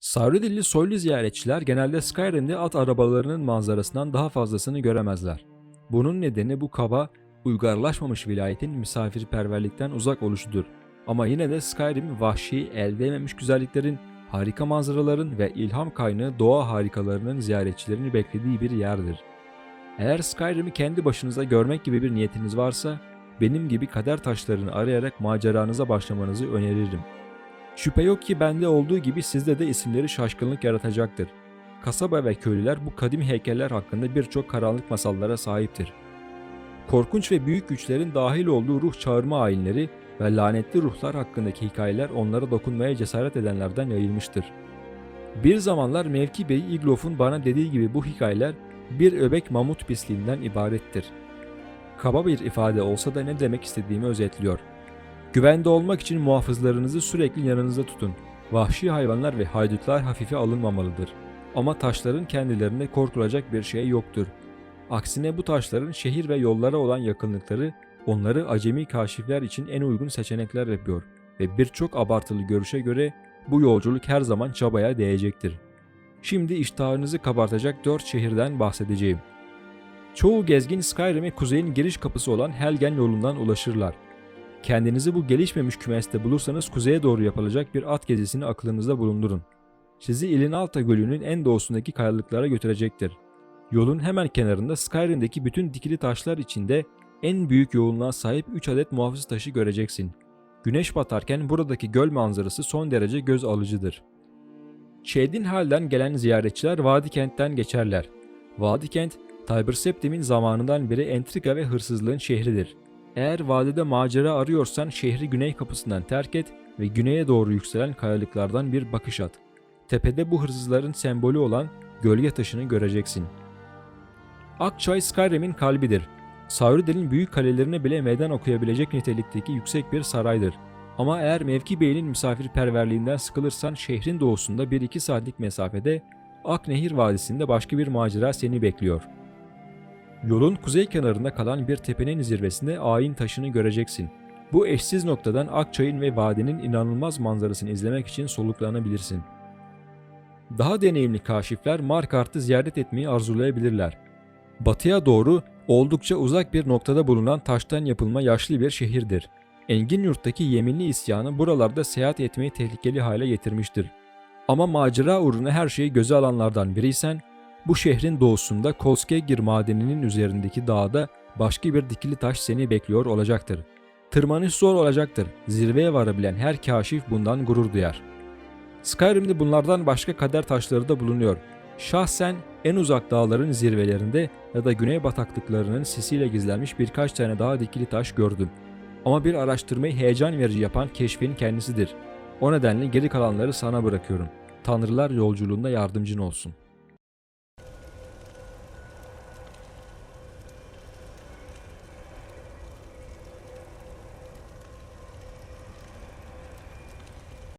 Sauridilli soylu ziyaretçiler genelde Skyrim'de at arabalarının manzarasından daha fazlasını göremezler. Bunun nedeni bu kaba, uygarlaşmamış vilayetin misafirperverlikten uzak oluşudur. Ama yine de Skyrim vahşi, el değmemiş güzelliklerin, harika manzaraların ve ilham kaynağı doğa harikalarının ziyaretçilerini beklediği bir yerdir. Eğer Skyrim'i kendi başınıza görmek gibi bir niyetiniz varsa, benim gibi kader taşlarını arayarak maceranıza başlamanızı öneririm. Şüphe yok ki bende olduğu gibi sizde de isimleri şaşkınlık yaratacaktır. Kasaba ve köylüler bu kadim heykeller hakkında birçok karanlık masallara sahiptir. Korkunç ve büyük güçlerin dahil olduğu ruh çağırma ayinleri ve lanetli ruhlar hakkındaki hikayeler onlara dokunmaya cesaret edenlerden yayılmıştır. Bir zamanlar Mevki Bey Iglof'un bana dediği gibi bu hikayeler bir öbek mamut pisliğinden ibarettir. Kaba bir ifade olsa da ne demek istediğimi özetliyor. Güvende olmak için muhafızlarınızı sürekli yanınızda tutun. Vahşi hayvanlar ve haydutlar hafife alınmamalıdır. Ama taşların kendilerine korkulacak bir şey yoktur. Aksine bu taşların şehir ve yollara olan yakınlıkları onları acemi kaşifler için en uygun seçenekler yapıyor ve birçok abartılı görüşe göre bu yolculuk her zaman çabaya değecektir. Şimdi iştahınızı kabartacak dört şehirden bahsedeceğim. Çoğu gezgin Skyrim'e kuzeyin giriş kapısı olan Helgen yolundan ulaşırlar. Kendinizi bu gelişmemiş kümeste bulursanız kuzeye doğru yapılacak bir at gezisini aklınızda bulundurun. Sizi Ilinalta Gölü'nün en doğusundaki kayalıklara götürecektir. Yolun hemen kenarında Skyrim'deki bütün dikili taşlar içinde en büyük yoğunluğa sahip 3 adet muhafız taşı göreceksin. Güneş batarken buradaki göl manzarası son derece göz alıcıdır. Çeydinhal'den gelen ziyaretçiler Vadi Kent'ten geçerler. Vadi Kent, Tiber Septim'in zamanından beri entrika ve hırsızlığın şehridir. Eğer vadide macera arıyorsan şehri güney kapısından terk et ve güneye doğru yükselen kayalıklardan bir bakış at. Tepede bu hırsızların sembolü olan gölge taşını göreceksin. Akçay Skyrim'in kalbidir. Sauridal'in büyük kalelerine bile meydan okuyabilecek nitelikteki yüksek bir saraydır. Ama eğer Mevki Bey'in misafirperverliğinden sıkılırsan şehrin doğusunda 1-2 saatlik mesafede Aknehir Vadisi'nde başka bir macera seni bekliyor. Yolun kuzey kenarında kalan bir tepenin zirvesinde ayin taşını göreceksin. Bu eşsiz noktadan Akçay'ın ve vadinin inanılmaz manzarasını izlemek için soluklanabilirsin. Daha deneyimli kaşifler Markart'ı ziyaret etmeyi arzulayabilirler. Batıya doğru oldukça uzak bir noktada bulunan taştan yapılma yaşlı bir şehirdir. Engin yurttaki yeminli isyanı buralarda seyahat etmeyi tehlikeli hale getirmiştir. Ama macera uğruna her şeyi göze alanlardan biriysen, bu şehrin doğusunda Kolskegir madeninin üzerindeki dağda başka bir dikili taş seni bekliyor olacaktır. Tırmanış zor olacaktır. Zirveye varabilen her kaşif bundan gurur duyar. Skyrim'de bunlardan başka kader taşları da bulunuyor. Şahsen en uzak dağların zirvelerinde ya da güney bataklıklarının sisiyle gizlenmiş birkaç tane daha dikili taş gördüm. Ama bir araştırmayı heyecan verici yapan keşfin kendisidir. O nedenle geri kalanları sana bırakıyorum. Tanrılar yolculuğunda yardımcın olsun.''